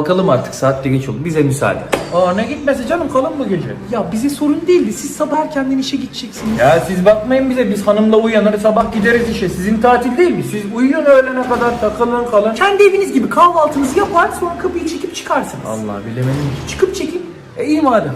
Kalkalım artık saat de geç oldu. Bize müsaade. Aa ne gitmesi canım kalın mı gece? Ya bize sorun değildi. Siz sabah erkenden işe gideceksiniz. Ya siz bakmayın bize biz hanımla uyanır sabah gideriz işe. Sizin tatil değil mi? Siz uyuyun öğlene kadar takılın kalın. Kendi eviniz gibi kahvaltınızı yapar sonra kapıyı çekip çıkarsınız. Allah bilemedim. Çıkıp çekip E iyi madem.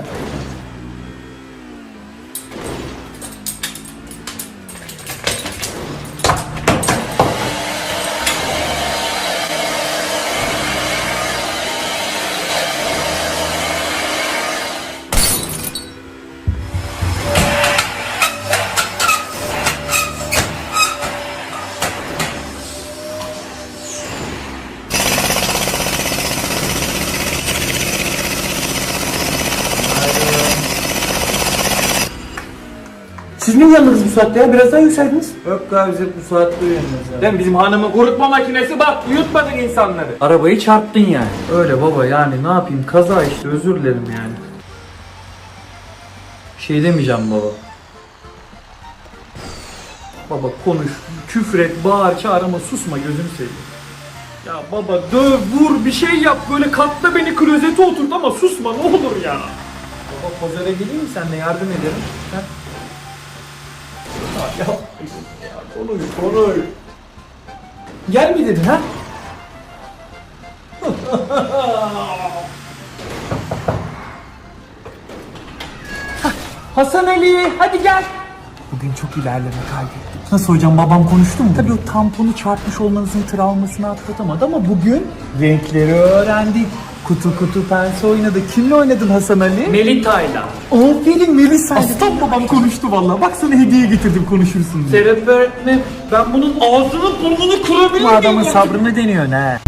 Siz ne uyandınız bu saatte ya? Birazdan yükseldiniz. Yok abi biz hep bu saatte uyanırız abi. Lan bizim hanımın kurutma makinesi bak uyutmadık insanları. Arabayı çarptın yani. Öyle baba yani ne yapayım kaza işte özür dilerim yani. Şey demeyeceğim baba. Baba konuş, küfür et, bağır, çağır ama susma gözünü seveyim. Ya baba döv vur bir şey yap böyle katla beni klozete oturt ama susma ne olur ya. Baba pazara geleyim mi senle yardım ederim? Ha? Ya, ya konuş konuş. Gel mi dedin ha? Hasan Ali hadi gel. Bugün çok ilerleme kaydettik. Nasıl hocam babam konuştu mu? Tabii o tamponu çarpmış olmanızın travmasını atlatamadı ama bugün renkleri öğrendik. Kutu kutu pense oynadı. Kimle oynadın Hasan Ali? Melita'yla. Aferin Melisa. Aslan babam konuştu vallahi. Bak sana hediye getirdim konuşursun diye. Serap öğretmenim ben bunun ağzını burnunu kırabilir Bu adamın sabrını deniyor ne?